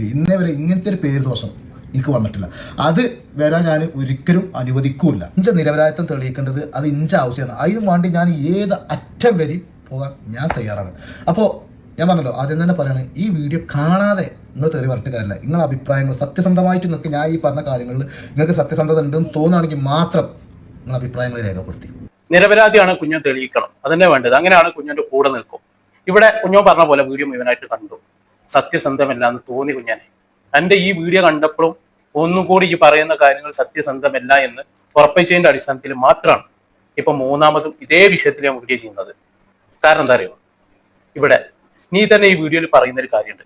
ഇന്നേ വരെ ഇങ്ങനത്തെ ഒരു പേര് ദോഷം എനിക്ക് വന്നിട്ടില്ല. അത് വരാൻ ഞാൻ ഒരിക്കലും അനുവദിക്കൂല. ഇഞ്ച നിരപരാധിത്വം തെളിയിക്കേണ്ടത് അത് ഇഞ്ച ആവശ്യമാണ്. അതിനു വേണ്ടി ഞാൻ ഏത് അറ്റം വരെ പോകാൻ ഞാൻ തയ്യാറാണ്. അപ്പോൾ ഞാൻ പറഞ്ഞല്ലോ ആദ്യം തന്നെ പറയണേ ഈ വീഡിയോ കാണാതെ നിങ്ങൾ തെറി പറഞ്ഞിട്ട് കാര്യമില്ല. നിങ്ങളുടെ അഭിപ്രായങ്ങൾ സത്യസന്ധമായിട്ട് നിങ്ങൾക്ക് ഞാൻ ഈ പറഞ്ഞ കാര്യങ്ങളിൽ നിങ്ങൾക്ക് സത്യസന്ധത ഉണ്ടെന്ന് തോന്നുകയാണെങ്കിൽ മാത്രം നിങ്ങളുടെ അഭിപ്രായങ്ങൾ രേഖപ്പെടുത്തി. നിരപരാധിയാണ് കുഞ്ഞു തെളിയിക്കണം. അതന്നെ വേണ്ടത്. അങ്ങനെയാണ് കുഞ്ഞിന്റെ കൂടെ നിൽക്കും. ഇവിടെ കുഞ്ഞോ പറഞ്ഞ പോലെ വീഡിയോ മുഴുവനായിട്ട് കണ്ടു. സത്യസന്ധമല്ല എന്ന് തോന്നി കുഞ്ഞാനെ. എന്റെ ഈ വീഡിയോ കണ്ടപ്പോഴും ഒന്നുകൂടി ഈ പറയുന്ന കാര്യങ്ങൾ സത്യസന്ധമല്ല എന്ന് ഉറപ്പിച്ചതിന്റെ അടിസ്ഥാനത്തിൽ മാത്രമാണ് ഇപ്പൊ മൂന്നാമതും ഇതേ വിഷയത്തിൽ ഞാൻ വീഡിയോ ചെയ്യുന്നത്. കാരണം എന്താ അറിയോ ഇവിടെ നീ തന്നെ ഈ വീഡിയോയിൽ പറയുന്ന ഒരു കാര്യമുണ്ട്.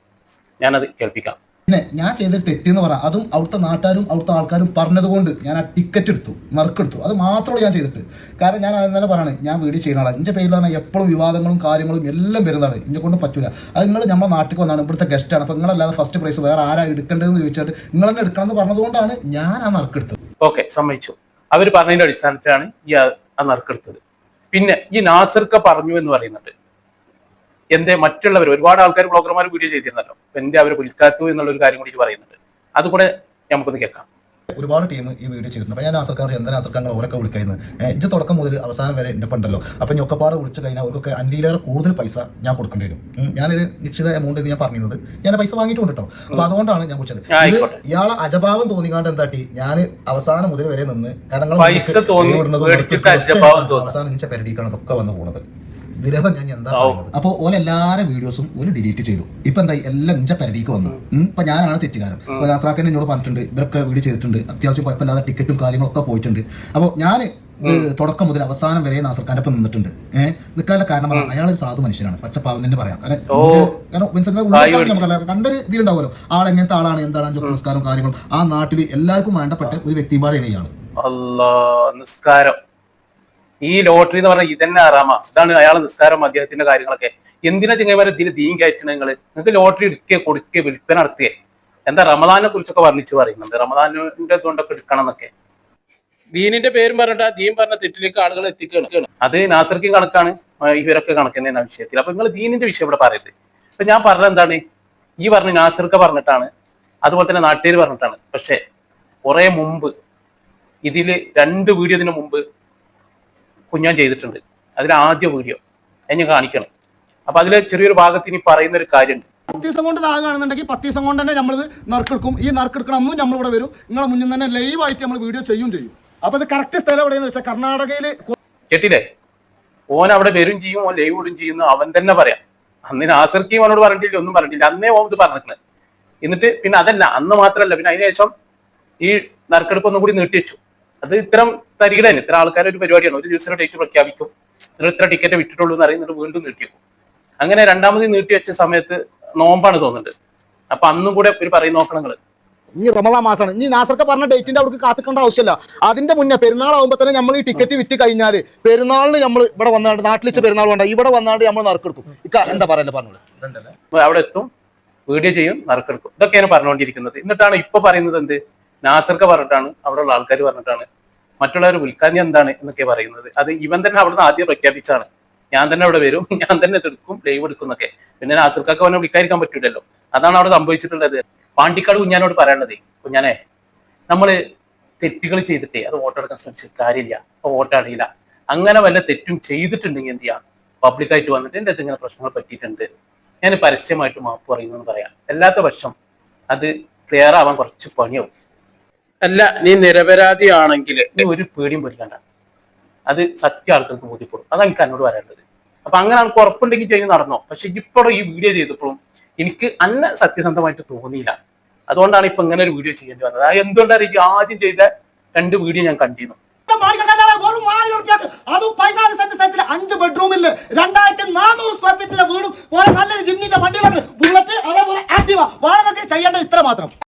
ഞാനത് കേൾപ്പിക്കാം. പിന്നെ ഞാൻ ചെയ്തൊരു തെറ്റെന്ന് പറയാം. അതും അവിടുത്തെ നാട്ടുകാരും അവിടുത്തെ ആൾക്കാരും പറഞ്ഞതുകൊണ്ട് ഞാൻ ആ ടിക്കറ്റ് എടുത്തു നറുക്കെടുത്തു അത് മാത്രമേ ഞാൻ ചെയ്തിട്ട്. കാരണം ഞാൻ അത് തന്നെ പറയണേ ഞാൻ വീഡിയോ ചെയ്യുന്ന ആളാണ് എന്റെ പറഞ്ഞാൽ എപ്പോഴും വിവാദങ്ങളും കാര്യങ്ങളും എല്ലാം വരുന്നതാണ്. ഇന്നെ കൊണ്ട് പറ്റൂല. അത് നിങ്ങൾ നമ്മുടെ നാട്ടിൽ വന്നാണ് ഇവിടുത്തെ ഗസ്റ്റാണ് അപ്പോൾ നിങ്ങളല്ലാതെ ഫസ്റ്റ് പ്രൈസ് വേറെ ആരാ എടുക്കേണ്ടതെന്ന് ചോദിച്ചിട്ട് നിങ്ങൾ തന്നെ എടുക്കണം എന്ന് പറഞ്ഞതുകൊണ്ടാണ് ഞാൻ ആ നറുക്കെടുത്തത് ഓക്കെ സമ്മതിച്ചു. അവർ പറഞ്ഞതിന്റെ അടിസ്ഥാനത്തിലാണ് ഈ ആ നറുക്കെടുത്തത് പിന്നെ ഈ നാസർക്ക പറഞ്ഞു എന്ന് പറയുന്നുണ്ട്. എന്റെ മറ്റുള്ളവർ ഒരുപാട് ആൾക്കാർ ബ്ലോഗർമാർ വീഡിയോ ചെയ്തിരുന്നല്ലോ. അപ്പൊ എന്റെ അവർ പുലിക്കാത്തു എന്നുള്ള ഒരു കാര്യം കൂടി പറയുന്നുണ്ട്. അതുകൂടെ നമുക്കൊന്ന് കേൾക്കാം. ഒരുപാട് ടീം ഈ വീഡിയോ ചെയ്തു അപ്പോൾ ഞാൻ ആസർക്കാർ എന്തിനാ ആസർക്കാങ്ങൾ ഓരൊക്കെ വിളിക്കുന്നത് ഇജ്ജ് തുടക്കം മുതൽ അവസാനം വരെ എന്റെ ഉണ്ടല്ലോ. അപ്പോൾ ഞൊക്കപ്പാട് വിളിച്ചു കഴിഞ്ഞാൽ അവർക്കൊക്കെ അൻഡിയിലേറെ കൂടുതൽ പൈസ ഞാൻ കൊടുക്കേണ്ടി വരും. ഞാനൊരു നിശ്ചിത എമൗണ്ട് ഞാൻ പറഞ്ഞത് ഞാൻ പൈസ വാങ്ങിയിട്ടുണ്ട് കേട്ടോ. അപ്പോൾ അതുകൊണ്ടാണ് ഞാൻ വിളിച്ചത്. ഇത് ഇയാളെ അജഭാവം തോന്നിക്കാണ്ട് എന്താട്ടി ഞാൻ അവസാനം മുതൽ വരെ നിന്ന് കാരണം. അവസാനം ഇഞ്ച പെരടിക്കാണ് വന്നു പോണത്. വിരഹം ഞാൻ എന്താ. അപ്പോൾ ഓല എല്ലാരെ വീഡിയോസും ഒരു ഡിലീറ്റ് ചെയ്തു. ഇപ്പൊ എന്തായി? എല്ലാം ഇഞ്ച പരിധിക്ക് വന്നു. ഇപ്പൊ ഞാനാണ് തെറ്റുകാരൻ. അപ്പൊ നാസറാക്കൻ എന്നോട് പറഞ്ഞിട്ടുണ്ട്. ഇവരൊക്കെ വീഡിയോ ചെയ്തിട്ടുണ്ട്. അത്യാവശ്യം കുഴപ്പമില്ലാതെ ടിക്കറ്റും കാര്യങ്ങളൊക്കെ പോയിട്ടുണ്ട്. അപ്പോൾ ഞാൻ തുടക്കം മുതൽ അവസാനം വരെ നാസർഖാന്റെ ഒപ്പം നിന്നിട്ടുണ്ട്. ഏഹ് നിൽക്കാനുള്ള കാരണം പറഞ്ഞാൽ അയാൾ സാധു മനുഷ്യനാണ്. പച്ചപ്പാവം തന്നെ പറയാം. കാരണം കാരണം മനുഷ്യന്റെ ഉള്ളിൽ നമുക്കല്ല കണ്ടൊരു ഇതിലുണ്ടാവുമല്ലോ ആൾ എങ്ങനത്തെ ആളാണ് എന്താണ് അഞ്ചു കാര്യങ്ങളും. ആ നാട്ടിൽ എല്ലാവർക്കും വേണ്ടപ്പെട്ട ഒരു വ്യക്തിപാടെയാണ് ഇയാൾ നിസ്കാരം. ഈ ലോട്ടറി എന്ന് പറഞ്ഞാൽ ഇതന്നെ ആറാമ. ഇതാണ് അയാളെ നിസ്കാരം അദ്ദേഹത്തിന്റെ കാര്യങ്ങളൊക്കെ. എന്തിനാ ചെങ്ങന്മാരെ ഇതിന് ദീൻ കയറ്റണ നിങ്ങൾ? നിങ്ങൾക്ക് ലോട്ടറി എടുക്കുക കൊടുക്കുക വിൽപ്പന നടത്തിയേ. എന്താ റമദാനെ കുറിച്ചൊക്കെ വർണിച്ച് പറയുന്നുണ്ട്. റമദാനിന്റെ ഇതുകൊണ്ടൊക്കെ എടുക്കണം എന്നൊക്കെ. ദീനിന്റെ പേരും പറഞ്ഞിട്ട് ദീൻ പറഞ്ഞ തെറ്റിലേക്ക് ആളുകൾ എത്തിക്കുകയാണ്. അത് നാസർക്കും കണക്കാണ്. ഇവരൊക്കെ കണക്കുന്ന വിഷയത്തിൽ. അപ്പൊ നിങ്ങൾ ദീനിന്റെ വിഷയം ഇവിടെ പറയരുത്. അപ്പൊ ഞാൻ പറഞ്ഞത് എന്താണ്? ഈ പറഞ്ഞ നാസർക്ക് പറഞ്ഞിട്ടാണ്. അതുപോലെ തന്നെ നാട്ടുകാർ പറഞ്ഞിട്ടാണ്. പക്ഷെ കുറെ മുമ്പ് ഇതിൽ രണ്ട് വീഡിയോ ഇതിനു മുമ്പ് കുഞ്ഞാൻ ചെയ്തിട്ടുണ്ട്. അതിൽ ആദ്യ വീഡിയോ ഞാൻ കാണിക്കണം. അപ്പൊ അതിലെ ചെറിയൊരു ഭാഗത്ത് ഇനി പറയുന്ന ഒരു കാര്യമുണ്ട്. പത്ത് ദിവസം കൊണ്ട് താകുകയാണെന്നുണ്ടെങ്കിൽ പത്ത് ദിവസം കൊണ്ട് തന്നെ നമ്മൾ നറുക്കെടുക്കും. ഈ നറുക്കെടുക്കണം അന്നും നമ്മളിവിടെ വരും. നിങ്ങളെ മുന്നിൽ തന്നെ ലൈവായിട്ട് നമ്മൾ വീഡിയോ ചെയ്യും ചെയ്യും. അപ്പൊ ഇത് കറക്റ്റ് സ്ഥലം എവിടെയെന്ന് വെച്ചാൽ കർണാടകയിൽ കേട്ടില്ലേ ഓൻ അവിടെ വരും ചെയ്യും ഓൻ ലൈവ് ഇടും ചെയ്യുന്നു അവൻ തന്നെ പറയാം. അന്നിന് ആസർക്കിയും അവനോട് പറഞ്ഞിട്ടില്ല ഒന്നും പറഞ്ഞിട്ടില്ല. അന്നേ ഓൻ ഇത് പറഞ്ഞിട്ടുണ്ട് എന്നിട്ട് പിന്നെ അതല്ല അന്ന് മാത്രമല്ല പിന്നെ അതിനുശേഷം ഈ നറുക്കെടുപ്പ് ഒന്നും കൂടി നീട്ടിവെച്ചു അത് ഇത്തരം തരികിട തന്നെ. ഇത്ര ആൾക്കാരെ ഒരു പരിപാടിയാണ്. ഒരു ദിവസം ഡേറ്റ് പ്രഖ്യാപിക്കും. നിങ്ങൾ ഇത്ര ടിക്കറ്റ് വിട്ടിട്ടുള്ളൂ എന്ന് അറിയുന്നത് വീണ്ടും നീട്ടിവെക്കും അങ്ങനെ രണ്ടാമത് നീട്ടി വെച്ച സമയത്ത് നോമ്പാണ് തോന്നുന്നത് അപ്പൊ അന്നും കൂടെ ഒരു പറയും നോക്കണം നിങ്ങൾ ഇനി റമദാ മാസമാണ് ഇനി നാസർക്ക് പറഞ്ഞ ഡേറ്റിന്റെ അവർക്ക് കാത്തിക്കേണ്ട ആവശ്യമില്ല. അതിന്റെ മുന്നേ പെരുന്നാളാകുമ്പോൾ തന്നെ നമ്മൾ ഈ ടിക്കറ്റ് വിറ്റ് കഴിഞ്ഞാൽ പെരുന്നാളിന് നമ്മൾ ഇവിടെ വന്നാണ്ട് നാട്ടിൽ വെച്ച പെരുന്നാൾ വേണ്ട ഇവിടെ വന്നാണ്ട് നമ്മൾ നറുക്കെടുക്കും. ഇക്ക എന്താ പറയല്ലേ പറഞ്ഞോളൂ. അവിടെ എത്തും വീഡിയോ ചെയ്യും നറുക്കെടുക്കും. ഇതൊക്കെയാണ് പറഞ്ഞുകൊണ്ടിരിക്കുന്നത്. എന്നിട്ടാണ് ഇപ്പൊ പറയുന്നത് എന്ത്? നാസർക്ക പറഞ്ഞിട്ടാണ് അവിടെയുള്ള ആൾക്കാർ പറഞ്ഞിട്ടാണ് മറ്റുള്ളവർ വിൽക്കാൻ എന്താണ് എന്നൊക്കെ പറയുന്നത്. അത് ഇവൻ തന്നെ അവിടുന്ന് ആദ്യം പ്രഖ്യാപിച്ചാണ് ഞാൻ തന്നെ അവിടെ വരും ഞാൻ തന്നെ എടുക്കും ലൈവ് എടുക്കും എന്നൊക്കെ. പിന്നെ നാസർക്കൊക്കെ അവനെ വിളിക്കാതിരിക്കാൻ പറ്റൂലല്ലോ. അതാണ് അവിടെ സംഭവിച്ചിട്ടുള്ളത്. പാണ്ടിക്കാട് കുഞ്ഞാനോട് പറയാനുള്ളത് കുഞ്ഞാനെ നമ്മൾ തെറ്റുകൾ ചെയ്തിട്ടേ അത് വോട്ടെടുക്കാൻ ശ്രമിച്ചിട്ട് കാര്യമില്ല അപ്പൊ വോട്ടറിയില്ല അങ്ങനെ വല്ല തെറ്റും ചെയ്തിട്ടുണ്ടെങ്കിൽ എന്ത് ചെയ്യാം? പബ്ലിക്കായിട്ട് വന്നിട്ട് എന്റെ അടുത്ത് ഇങ്ങനെ പ്രശ്നങ്ങൾ പറ്റിയിട്ടുണ്ട്. ഞാൻ പരസ്യമായിട്ട് മാപ്പ് പറയുന്നു എന്ന് പറയാം. അല്ലാത്ത പക്ഷം അത് ക്ലിയർ ആവാൻ കുറച്ച് പണിയാവും. അല്ല നീ നിരപരാധിയാണെങ്കിൽ. നീ ഒരു പേടിയും പേടിക്കണ്ട. അത് സത്യ ആൾക്കാർക്ക് ബോധ്യപ്പെടും. അതാണ് എനിക്ക് എന്നോട് പറയാനുള്ളത്. അപ്പൊ അങ്ങനെ ആൾക്ക് ഉറപ്പുണ്ടെങ്കിൽ ചെയ്ത് നടന്നോ. പക്ഷെ ഇപ്പോഴും ഈ വീഡിയോ ചെയ്തപ്പോഴും എനിക്ക് അന്ന സത്യസന്ധമായിട്ട് തോന്നിയില്ല. അതുകൊണ്ടാണ് ഇപ്പൊ ഇങ്ങനെ ഒരു വീഡിയോ ചെയ്യേണ്ടി വന്നത്. അത് എന്തുകൊണ്ടാണ് എനിക്ക് ആദ്യം ചെയ്ത രണ്ട് വീഡിയോ ഞാൻ കണ്ടിരുന്നു. വെറും ആയിരം ഉറുപ്പ്യക്ക് അതും പതിനാല് സെന്റ് സ്ഥലത്തിൽ അഞ്ച് ബെഡ്റൂമിൽ രണ്ടായിരത്തി നാനൂറ് സ്ക്വയർ ഫീറ്റിലെ വീടും പോലെ നല്ലൊരു ജിമ്മിന്റെ വണ്ടികളൊക്കെ ബുള്ളറ്റ് അതേപോലെ ആക്റ്റീവ വാടകയ്ക്ക് ചെയ്യേണ്ടത് ഇത്ര മാത്രം.